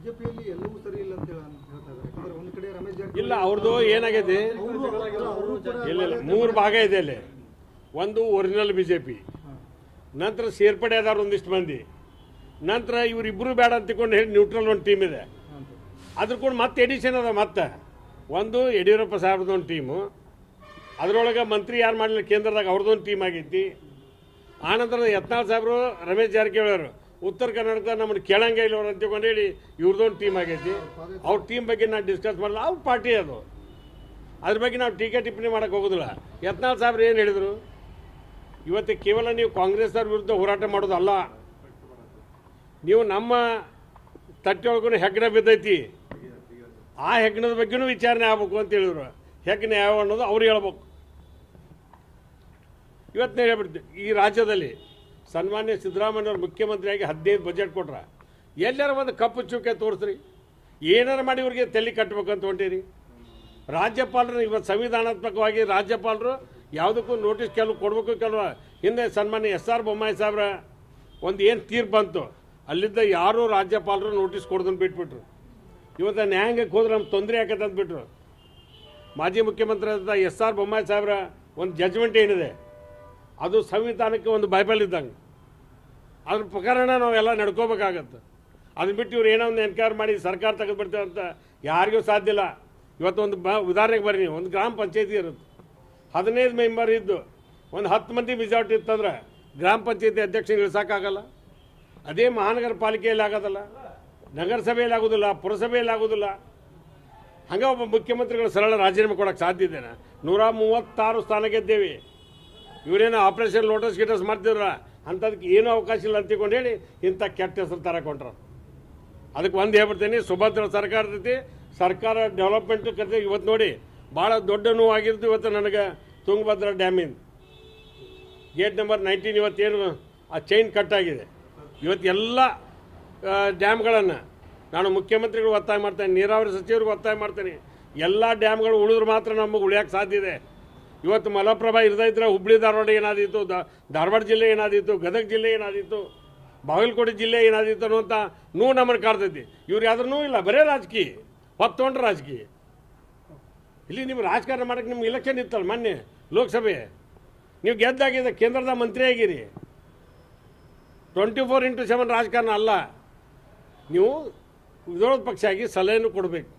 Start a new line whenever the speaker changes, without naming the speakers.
ಬಿಜೆಪಿಯಲ್ಲಿ ಎಲ್ಲವೂ ಸರಿ ಇಲ್ಲ ಅಂತ ಹೇಳ- ಅಂತ ಹೇಳ್ತಾ ಇದ್ದಾರೆ ಯಾಕಂದ್ರೆ ಕಡೆ ರಮೇಶ್ ಜಾರಕಿಹೊಳಿ
ಇಲ್ಲ ಅವ್ರದ್ದು
ಅವ್ರು
ಇಲ್ಲ ಇಲ್ಲ ಮೂರು ಭಾಗ ಇದೆ ಅಲ್ಲಿ. ಒಂದು ಒರಿಜಿನಲ್ ಬಿ ಜೆ ಪಿ ನಂತರ ಸೇರ್ಪಡೆ ಆದವ್ರು ಒಂದಿಷ್ಟು ಮಂದಿ ನಂತರ ಇವರಿಬ್ಬರು ಬೇಡ ಅಂತ ತಿಳ್ಕೊಂಡು ಹೇಳಿ ನ್ಯೂಟ್ರಲ್ ಒಂದು ಟೀಮ್ ಇದೆ. ಅದ್ರ ಕೂಡ ಮತ್ತೆ ಎಡಿಷನ್ ಅದ ಮತ್ತೆ. ಒಂದು ಯಡಿಯೂರಪ್ಪ ಸಾಹೇಬ್ರದ್ದು ಒಂದು ಟೀಮು ಅದರೊಳಗೆ ಮಂತ್ರಿ ಯಾರು ಮಾಡಲಿಲ್ಲ? ಕೇಂದ್ರದಾಗ ಅವ್ರದ್ದೊಂದು ಟೀಮ್ ಆಗೈತಿ ಆನಂತರ ಯತ್ನಾಳ್ ಸಾಹೇಬರು ರಮೇಶ್ ಜಾರಕಿಹೊಳಿ ಅವರು. ಉತ್ತರ ಕರ್ನಾಟಕ ನಮ್ಮನ್ನು ಕೇಳಂಗೆ ಇಲ್ಲ ಅಂತ ತಿಳ್ಕೊಂಡು ಹೇಳಿ ಇವ್ರದ್ದೊಂದು ಟೀಮ್ ಆಗೈತಿ. ಅವ್ರ ಟೀಮ್ ಬಗ್ಗೆ ನಾನು ಡಿಸ್ಕಸ್ ಮಾಡಲ್ಲ ಅವ್ರ ಪಾರ್ಟಿ ಅದು. ಅದ್ರ ಬಗ್ಗೆ ನಾವು ಟೀಕೆ ಟಿಪ್ಪಣಿ ಮಾಡೋಕೆ ಹೋಗೋದಿಲ್ಲ. ಯತ್ನಾಳ್ ಸಾಹೇಬ್ರು ಏನು ಹೇಳಿದರು? ಇವತ್ತು ಕೇವಲ ನೀವು ಕಾಂಗ್ರೆಸ್ ಅವ್ರ ವಿರುದ್ಧ ಹೋರಾಟ ಮಾಡೋದಲ್ಲ. ನೀವು ನಮ್ಮ ತಟ್ಟೆಯೊಳಗೂ ಹೆಗ್ಗಣ ಬಿದ್ದೈತಿ. ಆ ಹೆಗ್ಗಣದ ಬಗ್ಗೆನೂ ವಿಚಾರಣೆ ಆಗ್ಬೇಕು ಅಂತ ಹೇಳಿದ್ರು. ಹೆಗ್ಗಣ ಯಾವ ಅನ್ನೋದು ಅವ್ರು ಹೇಳ್ಬೇಕು. ಇವತ್ತು ಹೇಳ್ಬಿಡ್ತೀವಿ ಈ ರಾಜ್ಯದಲ್ಲಿ ಸನ್ಮಾನ್ಯ ಸಿದ್ದರಾಮಯ್ಯವ್ರು ಮುಖ್ಯಮಂತ್ರಿಯಾಗಿ ಹದಿನೈದು ಬಜೆಟ್ ಕೊಟ್ರ. ಎಲ್ಲರ ಒಂದು ಕಪ್ಪು ಚುಕ್ಕೆ ತೋರಿಸ್ರಿ. ಏನಾರು ಮಾಡಿ ಇವ್ರಿಗೆ ತಲೆ ಅಂತ ಹೊಂಟೀರಿ. ರಾಜ್ಯಪಾಲರು ಇವತ್ತು ಸಂವಿಧಾನಾತ್ಮಕವಾಗಿ ರಾಜ್ಯಪಾಲರು ಯಾವುದಕ್ಕೂ ನೋಟಿಸ್ ಕೆಲವು ಕೊಡಬೇಕು ಕೆಲವು. ಹಿಂದೆ ಸನ್ಮಾನ್ಯ ಎಸ್ ಆರ್ ಬೊಮ್ಮಾಯಿ ಸಾಹೇಬ್ರ ಒಂದು ಏನು ತೀರ್ಪು ಬಂತು. ಅಲ್ಲಿದ್ದ ಯಾರೂ ರಾಜ್ಯಪಾಲರು ನೋಟಿಸ್ ಕೊಡ್ದನ್ನು ಬಿಟ್ಬಿಟ್ರು. ಇವತ್ತು ನ್ಯಾಯಾಂಗಕ್ಕೆ ಹೋದ್ರೆ ನಮ್ಗೆ ತೊಂದರೆ ಆಕತ್ತೆ ಅಂದ್ಬಿಟ್ರು ಮಾಜಿ ಮುಖ್ಯಮಂತ್ರಿ ಆದ ಎಸ್ ಆರ್ ಬೊಮ್ಮಾಯಿ ಸಾಹೇಬ್ರ ಒಂದು ಜಜ್ಮೆಂಟ್ ಏನಿದೆ. ಅದು ಸಂವಿಧಾನಕ್ಕೆ ಒಂದು ಬೈಬಲ್ ಇದ್ದಂಗೆ. ಅದ್ರ ಪ್ರಕರಣ ನಾವೆಲ್ಲ ನಡ್ಕೋಬೇಕಾಗತ್ತೆ. ಅದನ್ನ ಬಿಟ್ಟು ಇವ್ರು ಏನೋ ಒಂದು ಎನ್ಕ್ವೈರ್ ಮಾಡಿ ಸರ್ಕಾರ ತೆಗೆದುಬಿಡ್ತೇವೆ ಅಂತ ಯಾರಿಗೂ ಸಾಧ್ಯ ಇಲ್ಲ. ಇವತ್ತು ಒಂದು ಬ ಉದಾಹರಣೆಗೆ ಬರ್ರಿ ಒಂದು ಗ್ರಾಮ ಪಂಚಾಯತಿ ಇರುತ್ತೆ. ಹದಿನೈದು ಮೆಂಬರ್ ಇದ್ದು ಒಂದು ಹತ್ತು ಮಂದಿ ಮೆಜಾರಿಟಿ ಇತ್ತಂದ್ರೆ ಗ್ರಾಮ ಪಂಚಾಯತಿ ಅಧ್ಯಕ್ಷ ಇಳಿಸೋಕ್ಕಾಗಲ್ಲ. ಅದೇ ಮಹಾನಗರ ಪಾಲಿಕೆಯಲ್ಲಿ ಆಗೋದಲ್ಲ. ನಗರಸಭೆಯಲ್ಲಿ ಆಗೋದಿಲ್ಲ, ಪುರಸಭೆಯಲ್ಲಿ ಆಗೋದಿಲ್ಲ. ಹಾಗೆ ಒಬ್ಬ ಮುಖ್ಯಮಂತ್ರಿಗಳು ಸರಳ ರಾಜೀನಾಮೆ ಕೊಡೋಕ್ಕೆ ಸಾಧ್ಯ ಇದೆ ನೂರ ಮೂವತ್ತಾರು ಸ್ಥಾನ ಗೆದ್ದೇವಿ. ಇವರೇನೋ ಆಪರೇಷನ್ ಲೋಟಸ್ ಗಿಟಸ್ ಮಾಡ್ತಿದ್ರ ಅಂಥದಕ್ಕೆ ಏನೂ ಅವಕಾಶ ಇಲ್ಲ ಅಂತ ತಿಳ್ಕೊಂಡು ಹೇಳಿ ಇಂಥ ಕೆಟ್ಟ ಹೆಸರು ತರಕೊಂಡ್ರು ಅದಕ್ಕೆ ಒಂದು ಹೇಳ್ಬಿಡ್ತೀನಿ, ಸುಭದ್ರ ಸರ್ಕಾರ ಜೊತೆ ಸರ್ಕಾರ ಡೆವಲಪ್ಮೆಂಟ್ ಕತೆ ಇವತ್ತು ನೋಡಿ, ಭಾಳ ದೊಡ್ಡ ನೋವಾಗಿದ್ದು ಇವತ್ತು ನನಗೆ ತುಂಗಭದ್ರಾ ಡ್ಯಾಮಿಂದ. ಗೇಟ್ ನಂಬರ್ ನೈನ್ಟೀನ್ ಇವತ್ತೇನು, ಆ ಚೈನ್ ಕಟ್ ಆಗಿದೆ. ಇವತ್ತು ಎಲ್ಲ ಡ್ಯಾಮ್ಗಳನ್ನು ನಾನು ಮುಖ್ಯಮಂತ್ರಿಗಳು ಒತ್ತಾಯ ಮಾಡ್ತೇನೆ, ನೀರಾವರಿ ಸಚಿವರಿಗೆ ಒತ್ತಾಯ ಮಾಡ್ತೇನೆ. ಎಲ್ಲ ಡ್ಯಾಮ್ಗಳು ಉಳಿದ್ರೆ ಮಾತ್ರ ನಮಗೆ ಉಳಿಯೋಕ್ಕೆ ಸಾಧ್ಯ ಇದೆ. ಇವತ್ತು ಮಲಪ್ರಭಾ ಇರ್ದ ಇದ್ರೆ ಹುಬ್ಳಿ, ಧಾರವಾಡ ಏನಾದಿತ್ತು ಧಾರವಾಡ ಜಿಲ್ಲೆ ಏನಾದಿತ್ತು ಗದಗ ಜಿಲ್ಲೆ ಏನಾದಿತ್ತು ಬಾಗಲಕೋಟೆ ಜಿಲ್ಲೆ ಏನಾದಿತ್ತು ಅನ್ನುವಂಥ ನೂ ನಮ್ಮನ್ನು ಕಾಡ್ತೈತಿ ಇವ್ರು ಯಾವ್ದು ಇಲ್ಲ, ಬರೇ ರಾಜಕೀಯ ಹೊತ್ತೊಂಡ್ರೆ ರಾಜಕೀಯ. ಇಲ್ಲಿ ನೀವು ರಾಜಕಾರಣ ಮಾಡೋಕ್ಕೆ ನಿಮ್ಗೆ ಇಲೆಕ್ಷನ್ ಇತ್ತಲ್ಲ ಮೊನ್ನೆ ಲೋಕಸಭೆ. ನೀವು ಗೆದ್ದಾಗಿದ್ದ ಕೇಂದ್ರದ ಮಂತ್ರಿ ಆಗಿರಿ. ಟ್ವೆಂಟಿ ಫೋರ್ ಇಂಟು ಸೆವೆನ್ ರಾಜಕಾರಣ ಅಲ್ಲ. ನೀವು ವಿರೋಧ ಪಕ್ಷ ಆಗಿ ಸಲಹೆಯನ್ನು ಕೊಡಬೇಕು.